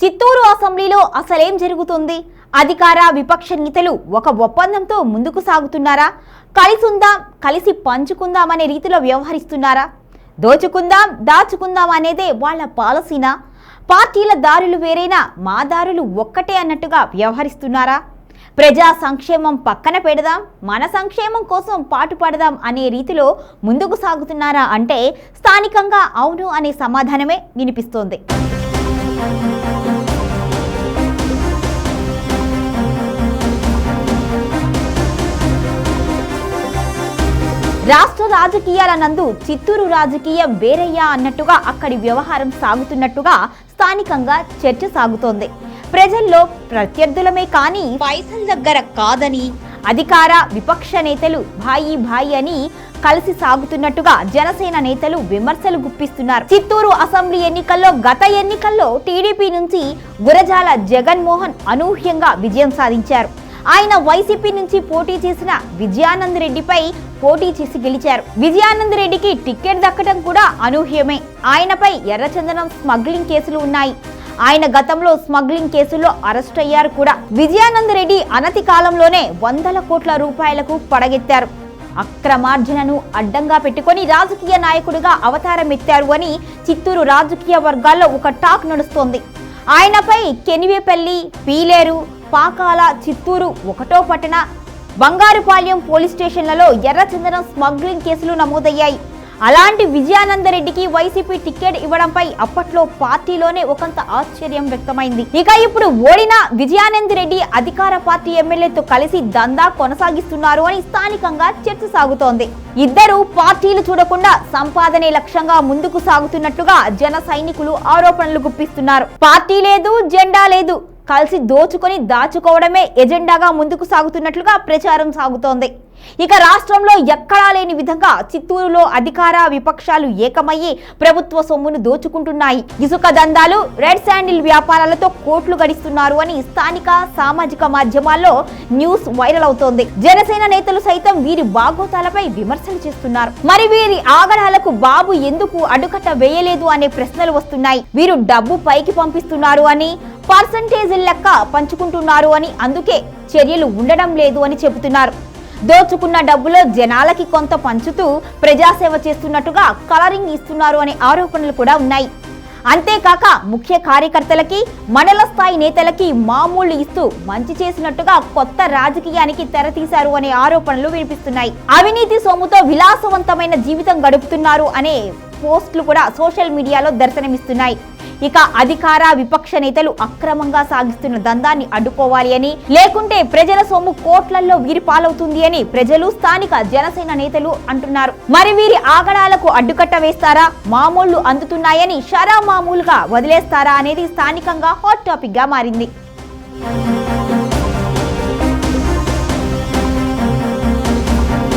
చిత్తూరు అసెంబ్లీలో అసలేం జరుగుతుంది? అధికార విపక్ష నేతలు ఒక ఒప్పందంతో ముందుకు సాగుతున్నారా? కలిసుందాం కలిసి పంచుకుందాం అనే రీతిలో వ్యవహరిస్తున్నారా? దోచుకుందాం దాచుకుందాం అనేదే వాళ్ళ పాలసీనా? పార్టీల దారులు వేరైనా మా దారులు ఒక్కటే అన్నట్టుగా వ్యవహరిస్తున్నారా? ప్రజా సంక్షేమం పక్కన పెడదాం మన సంక్షేమం కోసం పాటుపడదాం అనే రీతిలో ముందుకు సాగుతున్నారా అంటే స్థానికంగా అవును అనే సమాధానమే వినిపిస్తోంది. రాష్ట్ర రాజకీయాల నందు చిత్తూరు రాజకీయం వేరయ్యా అన్నట్టుగా అక్కడి వ్యవహారం సాగుతున్నట్టుగా స్థానికంగా చర్చ సాగుతోంది. ప్రజల్లో ప్రత్యర్థులమే కానీ పైసల దగ్గర కాదని అధికార విపక్ష నేతలు భాయి భాయి అని కలిసి సాగుతున్నట్టుగా జనసేన నేతలు విమర్శలు గుప్పిస్తున్నారు. చిత్తూరు అసెంబ్లీ ఎన్నికల్లో గత ఎన్నికల్లో టీడీపీ నుంచి గురజాల జగన్మోహన్ అనూహ్యంగా విజయం సాధించారు. ఆయన వైసీపీ నుంచి పోటీ చేసిన విజయానంద్ రెడ్డిపై పోటీ చేసి గెలిచారు. విజయానంద్ రెడ్డికి టికెట్ దక్కడం కూడా అనూహ్యమే. ఆయనపై ఎర్రచందనం స్మగ్లింగ్ కేసులు ఉన్నాయి. ఆయన గతంలో స్మగ్లింగ్ కేసుల్లో అరెస్ట్ అయ్యారు కూడా. విజయానంద్ రెడ్డి అనతి కాలంలోనే వందల కోట్ల రూపాయలకు పడగెత్తారు. అక్రమార్జనను అడ్డంగా పెట్టుకొని రాజకీయ నాయకుడిగా అవతారం ఎత్తారు అని చిత్తూరు రాజకీయ వర్గాల్లో ఒక టాక్ నడుస్తోంది. ఆయనపై కెనివేపల్లి పీలేరు పాకాల చిత్తూరు ఒకటో పట్టణ బంగారుపాలెం పోలీస్ స్టేషన్లలో ఎర్రచందనం స్మగ్లింగ్ కేసులు నమోదయ్యాయి. అలాంటి విజయానందరెడ్డికి వైసీపీ టికెట్ ఇవ్వడంపై అప్పట్లో పార్టీలోనే ఒకంత ఆశ్చర్యం వ్యక్తమైంది. ఇక ఇప్పుడు ఓడిన విజయానంద్ రెడ్డి అధికార పార్టీ ఎమ్మెల్యేతో కలిసి దందా కొనసాగిస్తున్నారు అని స్థానికంగా చర్చ సాగుతోంది. ఇద్దరు పార్టీలు చూడకుండా సంపాదనే లక్ష్యంగా ముందుకు సాగుతున్నట్లుగా జన సైనికులు ఆరోపణలు గుప్పిస్తున్నారు. పార్టీ లేదు జెండా లేదు. కలిసి దోచుకొని దాచుకోవడమే ఎజెండాగా ముందుకు సాగుతున్నట్లుగా ప్రచారం సాగుతోంది. ఇక రాష్ట్రంలో ఎక్కడా లేని విధంగా చిత్తూరులో అధికార విపక్షాలు ఏకమయ్యి ప్రభుత్వ సొమ్మును దోచుకుంటున్నాయి. ఇసుక దందాలు రెడ్ శాండిల్ వ్యాపారాలతో కోట్లు గడిస్తున్నారు అని స్థానిక సామాజిక మాధ్యమాల్లో న్యూస్ వైరల్ అవుతోంది. జనసేన నేతలు సైతం వీరి బాగోతాలపై విమర్శలు చేస్తున్నారు. మరి వీరి ఆగడాలకు బాబు ఎందుకు అడ్డుకట్ట వేయలేదు అనే ప్రశ్నలు వస్తున్నాయి. వీరు డబ్బు పైకి పంపిస్తున్నారు అని పర్సంటేజ్ లెక్క పంచుకుంటున్నారు అని అందుకే చర్యలు ఉండడం లేదు అని చెబుతున్నారు. దోచుకున్న డబ్బులో జనాలకి కొంత పంచుతూ ప్రజాసేవ చేస్తున్నట్టుగా కలరింగ్ ఇస్తున్నారు అనే ఆరోపణలు కూడా ఉన్నాయి. అంతేకాక ముఖ్య కార్యకర్తలకి మండల స్థాయి నేతలకి మామూలు ఇస్తూ మంచి చేసినట్టుగా కొత్త రాజకీయానికి తెరతీశారు అనే ఆరోపణలు వినిపిస్తున్నాయి. అవినీతి సొమ్ముతో విలాసవంతమైన జీవితం గడుపుతున్నారు అనే పోస్టులు కూడా సోషల్ మీడియాలో దర్శనమిస్తున్నాయి. ఇక అధికార విపక్ష నేతలు అక్రమంగా సాగిస్తున్న దందాన్ని అడ్డుకోవాలి అని లేకుంటే ప్రజల సొమ్ము కోట్లల్లో వీరి పాలవుతుంది అని ప్రజలు స్థానిక జనసేన నేతలు అంటున్నారు. మరి వీరి ఆగడాలకు అడ్డుకట్ట వేస్తారా? మామూళ్ళు అందుతున్నాయని షరా మామూలుగా వదిలేస్తారా అనేది స్థానికంగా హాట్ టాపిక్గా మారింది.